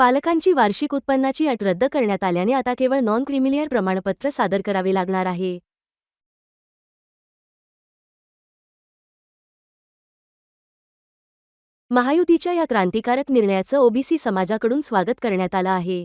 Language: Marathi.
पालकांची वार्षिक उत्पन्नाची अट रद्द करण्यात आल्याने आता केवळ नॉन क्रिमिलियर प्रमाणपत्र सादर करावे लागणार आहे. महायुतीच्या या क्रांतिकारक निर्णयाचं ओबीसी समाजाकडून स्वागत करण्यात आलं आहे.